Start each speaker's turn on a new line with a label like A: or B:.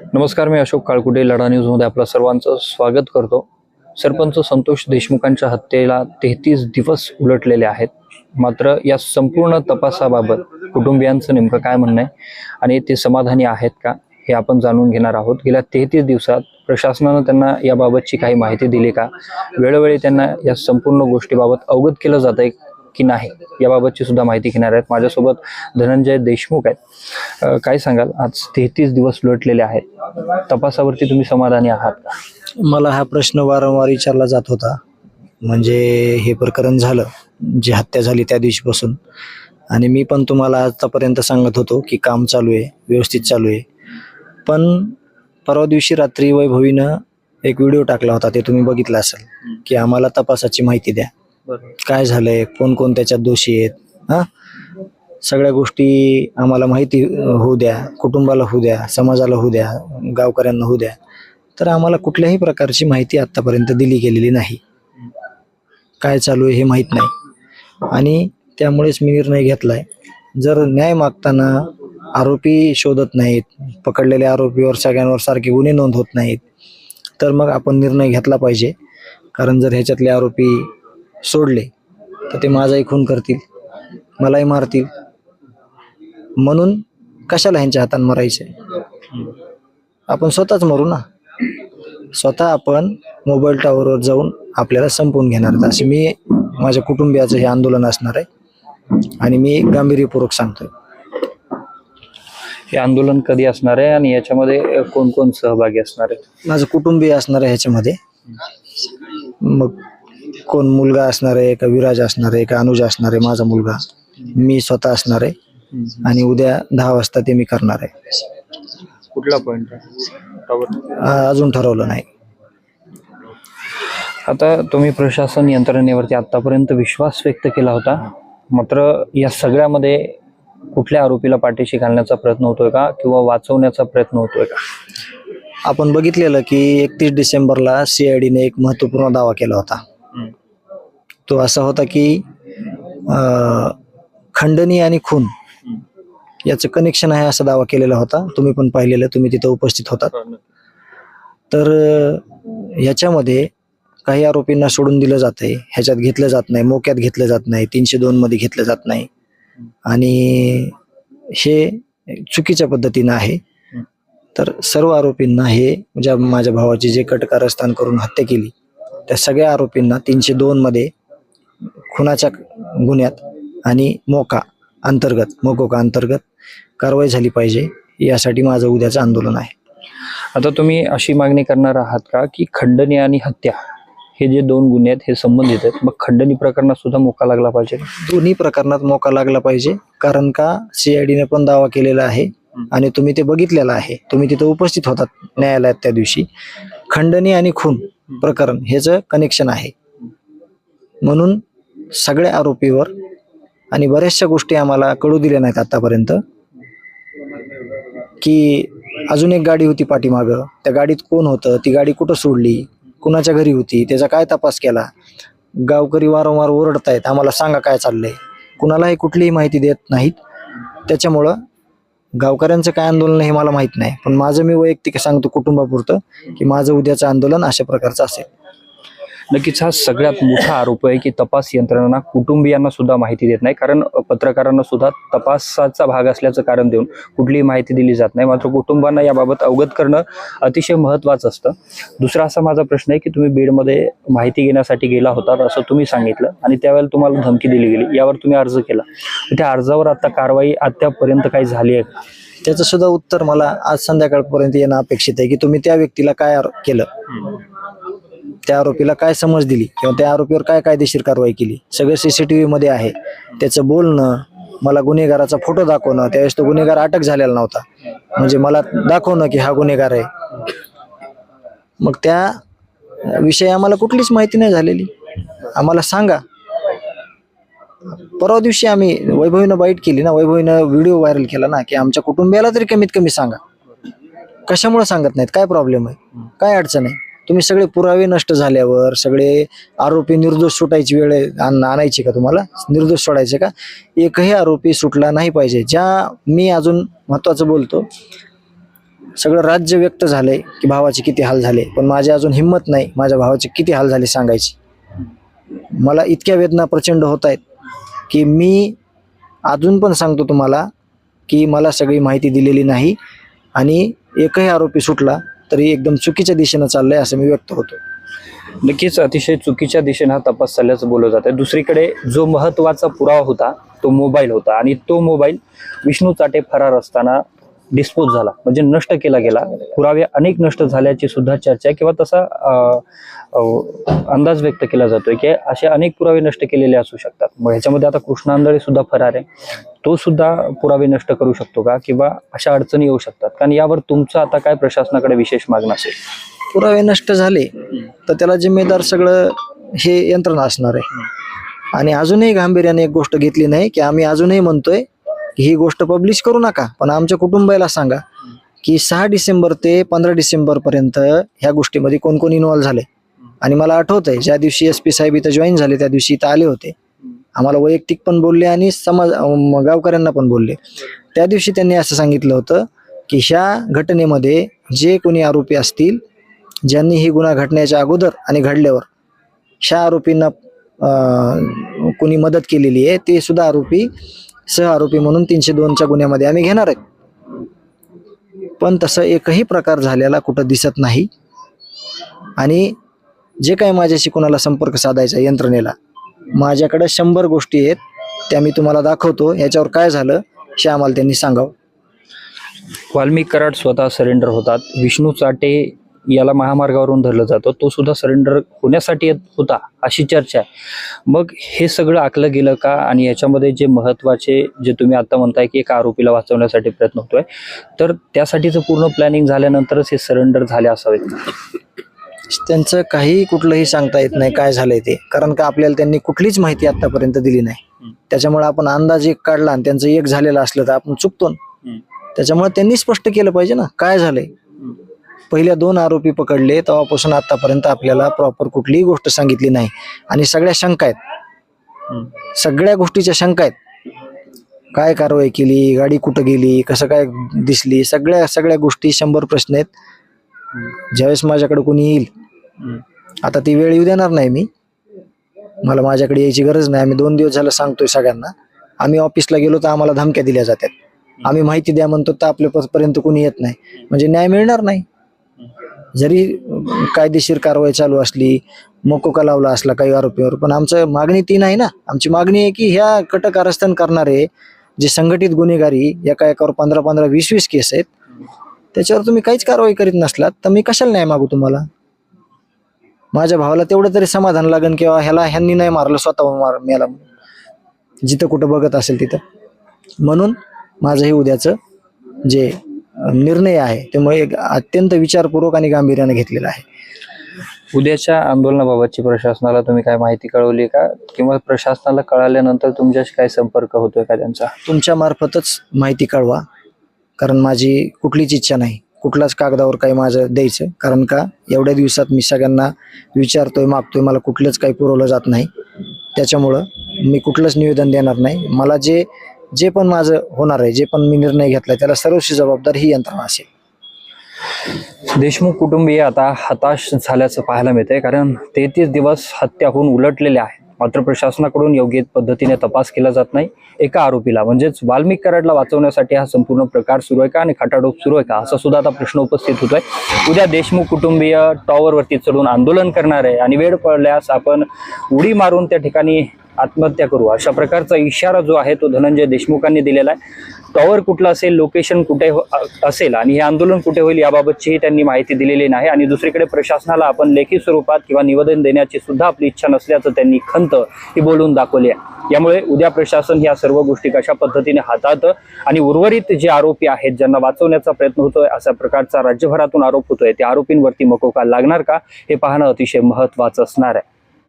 A: नमस्कार मी अशोक काळकुटे लढा न्यूजमध्ये आपलं सर्वांचं स्वागत करतो. सरपंच संतोष देशमुखांच्या हत्येला तेहतीस दिवस उलटलेले आहेत. मात्र या संपूर्ण तपासाबाबत कुटुंबियांचं नेमकं काय म्हणणं आहे आणि ते समाधानी आहेत का हे आपण जाणून घेणार आहोत. गेल्या तेहतीस दिवसात प्रशासनानं त्यांना याबाबतची काही माहिती दिली का? वेळोवेळी त्यांना या संपूर्ण गोष्टीबाबत अवगत केलं जात आहे की नाही याबाबतची सुद्धा माहिती घेणार आहेत. माझ्यासोबत धनंजय देशमुख आहेत. काय सांगाल? आज तेहतीस दिवस लोटलेले आहेत. तपासावरती तुम्ही समाधानी आहात का?
B: मला हा प्रश्न वारंवार विचारला जात होता. म्हणजे हे प्रकरण झालं जी हत्या झाली त्या दिवशीपासून. आणि मी पण तुम्हाला आतापर्यंत सांगत होतो की काम चालू आहे व्यवस्थित चालू आहे. पण परवा दिवशी रात्री वैभवीनं एक व्हिडिओ टाकला होता ते तुम्ही बघितला असेल की आम्हाला तपासाची माहिती द्या. काय झालंय? कोण कोण त्याच्यात दोषी आहेत? हां? सगळ्या गोष्टी आम्हाला माहिती होऊ द्या. कुटुंबाला होऊ द्या समाजाला होऊ द्या गावकऱ्यांना होऊ द्या. तर आम्हाला कुठल्याही प्रकारची माहिती आत्तापर्यंत दिली गेलेली नाही. काय चालू आहे हे माहीत नाही. आणि त्यामुळेच मी निर्णय घेतलाय. जर न्याय मागताना आरोपी शोधत नाहीत पकडलेल्या आरोपीवर सगळ्यांवर सारखे गुन्हे नोंद होत नाहीत तर मग आपण निर्णय घेतला पाहिजे. कारण जर ह्याच्यातले आरोपी सोडले तर ते माझाही खून करतील मलाही मारतील. म्हणून कशाला ह्यांच्या हातानं मरायचे आपण स्वतःच मरू ना. स्वतः आपण मोबाईल टॉवरवर जाऊन आपल्याला संपवून घेणार. असे मी माझ्या कुटुंबियाचं हे आंदोलन असणार आहे. आणि मी गांभीर्यपूर्वक सांगतोय.
A: हे आंदोलन कधी असणार आहे आणि याच्यामध्ये कोण कोण सहभागी असणार आहे
B: माझं कुटुंबीय असणार आहे ह्याच्यामध्ये. मग कोण मुलगा असणार आहे का विराज असणार आहे का अनुज असणार आहे माझा मुलगा मी स्वतः असणार आहे आणि उद्या दहा वाजता ते मी करणार आहे.
A: कुठला पॉइंट आहे?
B: आ- अजून ठरवलं नाही.
A: आता तुम्ही प्रशासन यंत्रणेवरती आतापर्यंत विश्वास व्यक्त केला होता. मात्र या सगळ्यामध्ये कुठल्या आरोपीला पाठीशी घालण्याचा प्रयत्न होतोय का किंवा वाचवण्याचा प्रयत्न होतोय का?
B: आपण बघितलेलं की एकतीस डिसेंबरला सीआयडीने एक महत्त्वपूर्ण दावा केला होता. तो असा होता की खंडणी आणि खून याचं कनेक्शन आहे असा दावा केलेला होता. तुम्ही पण पाहिलेलं तुम्ही तिथं उपस्थित होतात. तर ह्याच्यामध्ये काही आरोपींना सोडून दिलं जात आहे ह्याच्यात घेतलं जात नाही मोक्यात घेतलं जात नाही तीनशे दोन मध्ये घेतलं जात नाही. आणि हे चुकीच्या पद्धतीनं आहे. तर सर्व आरोपींना हे ज्या माझ्या भावाची जे कटकारस्थान करून हत्या केली त्या सगळ्या आरोपींना तीनशे दोन मध्ये खुनाच्या गुन्ह्यात आणि मोका अंतर्गत मोकोका अंतर्गत कारवाई झाली पाहिजे यासाठी माझं उद्याचं आंदोलन आहे.
A: आता तुम्ही अशी मागणी करणार आहात का की खंडणी आणि हत्या हे जे दोन गुन्हे आहेत हे संबंधित आहेत मग खंडणी प्रकरणात सुद्धा मोका लागला पाहिजे?
B: दोन्ही प्रकरणात मोका लागला पाहिजे कारण का सीआयडीने पण दावा केलेला आहे आणि तुम्ही ते बघितलेलं आहे. तुम्ही तिथं उपस्थित होतात न्यायालयात त्या दिवशी. खंडणी आणि खून प्रकरण ह्याचं कनेक्शन आहे. म्हणून सगळ्या आरोपीवर आणि बऱ्याचशा गोष्टी आम्हाला कळू दिल्या नाहीत आतापर्यंत. की अजून एक गाडी होती पाठीमागं. त्या गाडीत कोण होतं? ती गाडी कुठं सोडली? कुणाच्या घरी होती? त्याचा काय तपास केला? गावकरी वारंवार ओरडतायत. आम्हाला सांगा काय चाललंय? कुणालाही कुठलीही माहिती देत नाहीत. त्याच्यामुळं गावकऱ्यांचं काय आंदोलन हे मला माहीत नाही. पण माझं मी वैयक्तिक सांगतो कुटुंबापुरतं की माझं उद्याचं आंदोलन अशा प्रकारचं असेल.
A: नक्कीच हा सगळ्यात मोठा आरोप आहे की तपास यंत्रणा कुटुंबियांना सुद्धा माहिती देत नाही कारण पत्रकारांना सुद्धा तपासाचा भाग असल्याचं कारण देऊन कुठलीही माहिती दिली जात नाही. मात्र कुटुंबांना याबाबत अवगत करणं अतिशय महत्त्वाचं असतं. दुसरा असा माझा प्रश्न आहे की तुम्ही बीडमध्ये माहिती घेण्यासाठी गेला होता असं तुम्ही सांगितलं आणि त्यावेळेला तुम्हाला धमकी दिली गेली. यावर तुम्ही अर्ज केला. त्या अर्जावर आता कारवाई अद्यापर्यंत काही झाली आहे का?
B: त्याचं सुद्धा उत्तर मला आज संध्याकाळपर्यंत येणं अपेक्षित आहे की तुम्ही त्या व्यक्तीला काय केलं? त्या आरोपीला काय समज दिली किंवा त्या आरोपीवर काय कायदेशीर कारवाई केली? सगळं सीसीटीव्ही मध्ये आहे. त्याचं बोलणं मला गुन्हेगाराचा फोटो दाखवणं त्यावेळेस तो गुन्हेगार अटक झालेला नव्हता. म्हणजे मला दाखवणं की हा गुन्हेगार आहे. मग त्या विषयी आम्हाला कुठलीच माहिती नाही झालेली. आम्हाला सांगा. परवा दिवशी आम्ही वैभवीनं बाईट केली ना वैभवीनं व्हिडिओ व्हायरल केला ना की आमच्या कुटुंबियाला तरी कमीत कमी सांगा. कशामुळे सांगत नाहीत? काय प्रॉब्लेम आहे? काय अडचण आहे? तुम्ही सगळे पुरावे नष्ट झाल्यावर सगळे आरोपी निर्दोष सुटायची वेळ आण- आणायची का तुम्हाला? निर्दोष सोडायचे का? एकही आरोपी सुटला नाही पाहिजे. ज्या मी अजून महत्वाचं बोलतो सगळं राज्य व्यक्त झालंय की भावाचे किती हाल झाले पण माझी अजून हिंमत नाही माझ्या भावाचे किती हाल झाले सांगायची. मला इतक्या वेदना प्रचंड होत आहेत की मी अजून पण सांगतो तुम्हाला की मला सगळी माहिती दिलेली नाही आणि एकही आरोपी सुटला तरी एकदम चुकीच्या दिशेनं चाललंय असं मी व्यक्त होतो.
A: नक्कीच अतिशय चुकीच्या दिशेनं हा तपास चालल्याचं बोललं जातं दुसरीकडे जो महत्त्वाचा पुरावा होता तो मोबाईल होता. आणि तो मोबाईल विष्णू चाटे फरार असताना डिस्पोज झाला. म्हणजे नष्ट केला गेला. पुरावे अनेक नष्ट झाल्याची सुद्धा चर्चा आहे किंवा तसा अंदाज व्यक्त केला जातोय की असे अनेक पुरावे नष्ट केलेले असू शकतात. मग ह्याच्यामध्ये आता कृष्णा आंधळे सुद्धा फरार आहे. तो सुद्धा पुरावे नष्ट करू शकतो का? किंवा अशा अडचणी येऊ शकतात. कारण यावर तुमचं आता काय प्रशासनाकडे विशेष मागणं असेल?
B: पुरावे नष्ट झाले तर त्याला जिम्मेदार सगळं हे यंत्रणा असणार आहे. आणि अजूनही गांभीर्याने एक गोष्ट घेतली नाही की आम्ही अजूनही म्हणतोय की ही गोष्ट पब्लिश करू नका पण आमच्या कुटुंबाला सांगा की सहा डिसेंबर ते पंधरा डिसेंबर पर्यंत ह्या गोष्टीमध्ये कोण कोण इन्व्हॉल्व्ह झाले. आणि मला आठवत आहे ज्या दिवशी एस पी साहेब इथं जॉईन झाले त्या दिवशी इथं आले होते. आम्हाला वैयक्तिक पण बोलले आणि समाज गावकऱ्यांना पण बोलले. त्या दिवशी त्यांनी असं सांगितलं होतं की ह्या घटनेमध्ये जे कोणी आरोपी असतील ज्यांनी ही गुन्हा घडण्याच्या अगोदर आणि घडल्यावर ह्या आरोपींना कोणी मदत केलेली आहे ते सुद्धा आरोपी सह आरोपी म्हणून तीनशे दोनच्या गुन्ह्यामध्ये आम्ही घेणार आहे. पण तसं एकही प्रकार झालेला कुठं दिसत नाही. आणि जे काही माझ्याशी कोणाला संपर्क साधायचा यंत्रणेला माझ्याकडे शंभर गोष्टी आहेत त्या मी तुम्हाला दाखवतो. याच्यावर काय झालं हे आम्हाला त्यांनी सांगावं.
A: वाल्मिक कराड स्वतः सरेंडर होतात. विष्णू चाटे याला महामार्गावरून धरलं जातं. तो सुद्धा सरेंडर होण्यासाठी होता अशी चर्चा आहे. मग हे सगळं आखलं गेलं का? आणि याच्यामध्ये जे महत्त्वाचे जे तुम्ही आता म्हणताय की एका आरोपीला वाचवण्यासाठी प्रयत्न होतोय तर त्यासाठीचं पूर्ण प्लॅनिंग झाल्यानंतरच हे सरेंडर झाले असावेत
B: त्यांचं काही कुठलंही सांगता येत नाही काय झालंय ते. कारण का आपल्याला त्यांनी कुठलीच माहिती आतापर्यंत दिली नाही. त्याच्यामुळे आपण अंदाज एक काढला आणि त्यांचं एक झालेलं असलं तर आपण चुकतो. त्याच्यामुळे त्यांनी स्पष्ट केलं पाहिजे ना काय झालंय? पहिल्या दोन आरोपी पकडले तेव्हापासून आतापर्यंत आपल्याला प्रॉपर कुठलीही गोष्ट सांगितली नाही. आणि सगळ्या शंका आहेत. सगळ्या गोष्टीच्या शंका आहेत. काय कारवाई केली गाडी कुठं गेली कसं काय दिसली सगळ्या सगळ्या गोष्टी शंभर प्रश्न आहेत. ज्यावेळेस माझ्याकडे कोणी येईल आता ती वेळ येऊ देणार नाही मी. मला माझ्याकडे यायची गरज नाही. आम्ही दोन दिवस झालं सांगतोय सगळ्यांना. आम्ही ऑफिसला गेलो तर आम्हाला धमक्या दिल्या जातात. आम्ही माहिती द्या म्हणतो तर आपल्या पर्यंत कोणी येत नाही. म्हणजे न्याय मिळणार नाही. जरी कायदेशीर कारवाई चालू असली मोकोका लावला असला काही आरोपीवर पण आमचं मागणी ती नाही ना. आमची मागणी आहे की ह्या कट कारस्थान करणारे जे संघटित गुन्हेगारी एका एकावर पंधरा पंधरा वीस वीस केस आहेत त्याच्यावर तुम्ही काहीच कारवाई करीत नसलात तर मी कशाला नाही मागू तुम्हाला? माझ्या भावाला तेवढं तरी समाधान लागेल किंवा ह्याला ह्यांनी नाही मारलं स्वतः मार मेला जिथं कुठं बघत असेल तिथं. म्हणून माझं हे उद्याचं जे निर्णय आहे. ते मग एक अत्यंत विचारपूर्वक आणि गांभीर्याने घेतलेला आहे.
A: उद्याच्या आंदोलनाबाबतची प्रशासनाला तुम्ही काय माहिती कळवली का? किंवा प्रशासनाला कळाल्यानंतर तुमच्याशी काय संपर्क होतोय का त्यांचा?
B: तुमच्या मार्फतच माहिती कळवा. कारण माझी कुठलीच इच्छा नाही. कुठलाच कागदावर काही माझं द्यायचं. कारण का? एवढ्या दिवसात मी सगळ्यांना विचारतोय मागतोय. मला कुठलंच काही पुरवलं जात नाही. त्याच्यामुळं मी कुठलंच निवेदन देणार नाही. मला जे जे पण माझं होणार आहे जे पण मी निर्णय घेतला त्याला सर्वशी जबाबदार ही यंत्रणा असेल.
A: देशमुख कुटुंबीय आता हताश झाल्याचं पाहायला मिळतंय कारण तेहतीस दिवस हत्या होऊन उलटलेले आहेत. मात्र प्रशासनाकडून योग्य पद्धतीने तपास केला जात नाही एका आरोपीला. म्हणजेच वाल्मिक कराडला वाचवण्यासाठी हा संपूर्ण प्रकार सुरू आहे का आणि खटाडोप सुरू आहे का? असा सुद्धा आता प्रश्न उपस्थित होतोय. उद्या देशमुख कुटुंबीय टॉवरवरती चढून आंदोलन करणार आहे आणि वेळ पडल्यास आपण उडी मारून त्या ठिकाणी आत्महत्या करू. अशा प्रकारचा इशारा जो आहे तो धनंजय देशमुखांनी दिलेला आहे. टॉवर कुठला असेल लोकेशन कुठे हो- असेल आणि हे आंदोलन कुठे होईल याबाबतचीही त्यांनी माहिती दिलेली नाही आणि दुसरीकडे प्रशासनाला आपण लेखी स्वरूपात किंवा निवेदन देण्याची सुद्धा आपली इच्छा नसल्याचं त्यांनी खंत ही बोलून दाखवली आहे. यामुळे उद्या प्रशासन या सर्व गोष्टी कशा पद्धतीने हाताळतं आणि उर्वरित जे आरोपी आहेत ज्यांना वाचवण्याचा प्रयत्न होतोय अशा प्रकारचा राज्यभरातून आरोप होतोय त्या आरोपींवरती मकोका लागणार का? हे पाहणं अतिशय महत्वाचं असणार आहे.